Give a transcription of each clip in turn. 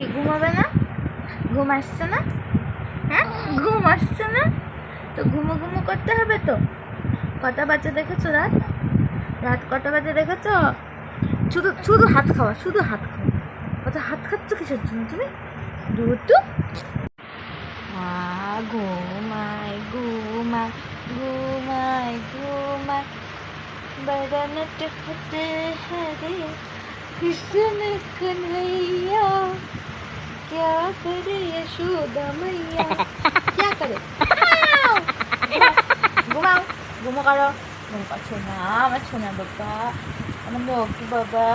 ঘুমাবে না? ঘুম আসছে না? হ্যাঁ? ঘুম আসছে না? তো ঘুমো ঘুমো করতে হবে তো? কটা বাজে দেখেছ রাত? রাত কটা বাজে দেখেছ? শুধু শুধু হাত খাওয়া, শুধু হাত খাওয়া। অত হাত খাচ্ছ কিসের জন্য তুমি? দুটো ঘুমায় ঘুমায় ঘুমায় ঘুমায় বাদানাটা খেতে হরে কৃষ্ণ কানাইয়া करे यशोदा मैया क्या करे घुमाओ घुमो करो घुमो का छोना मत छोना बाबा हम लोग की बाबा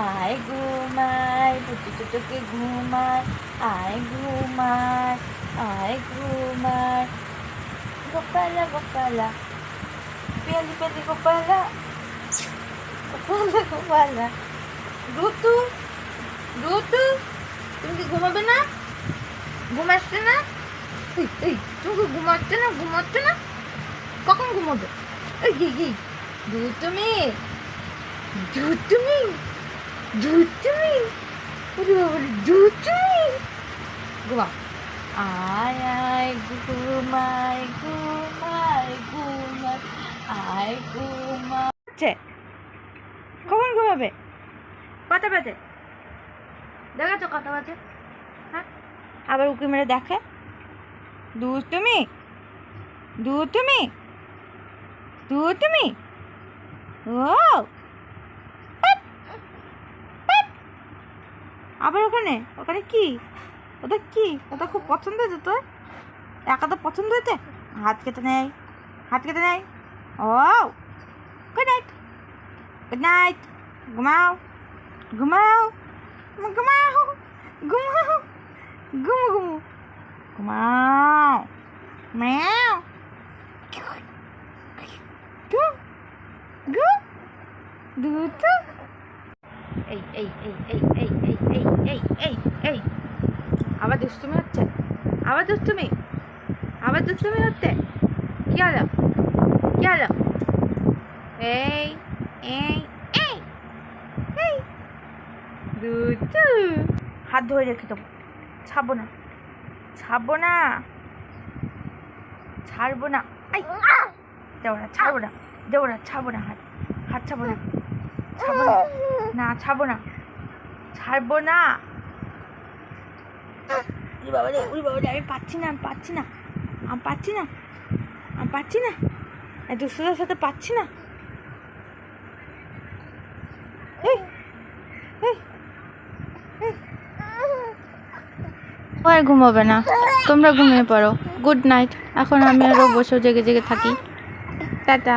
आए घुमाए टुटू टुटू के घुमाए आए घुमाए आए घुमाए गोपाला गोपाला प्याली प्याली गोपाला गोपाला गोपाला गुतू ঘুমাবে না? ঘুম আসছে না? এই এই তুমি ঘুমাচ্ছে না ঘুমাচ্ছে না? কখন ঘুমাবে? এই এই দুধ তুমি তুমি তুমি তুমি ঘুমা। আয় আয়, ঘুমায় ঘুমায় ঘুমায়, আয় ঘুমাচ্ছে কখন ঘুমাবে? কটা বাজে? দেখেছ কটা বাজে? হ্যাঁ আবার উকি মেরে দেখে। দুধ তুমি। দুধ তুমি। দুধ তুমি। ও প্যাপ, প্যাপ। আবার ওখানে। ওখানে কি? ওটা কি? ওটা খুব পছন্দ হয়েছে তোর? একা তো পছন্দ হয়েছে? হাত কেটে নেই হাত কেটে নেই ও গুড নাইট গুড নাইট ঘুমাও। ঘুমাও। ঘুমাও। ঘুমাও। ঘুমু ঘুমু ঘুমাও ম্যাও গু গু দুটো এই এই এই এই এই এই এই এই এই এই আবার দুষ্টুমি হচ্ছে আবার দুষ্টুমি আবার দুষ্টুমি হচ্ছে কি হলো কি হলো এই এই এই এই দুটু হাত ধরে রেখে দেবো ছাড়বো না ছাড়বো না ছাড়বো না আই! দেবো না ছাড়বো না দেবো না ছাড়বো না হাত হাত ছাড়বো না ছাড়বো না না ছাড়বো না ছাড়বো না বাবা রে বাবা আমি পাচ্ছি না, আমি পাচ্ছি না। আমি পাচ্ছি না। আমি পাচ্ছি না। দুষ্টুদের সাথে পাচ্ছি না। এই এই। ও আর ঘুমাবে না। তোমরা ঘুমিয়ে পড়ো। গুড নাইট এখন আমি আরও বসে জেগে জেগে থাকি। টাটা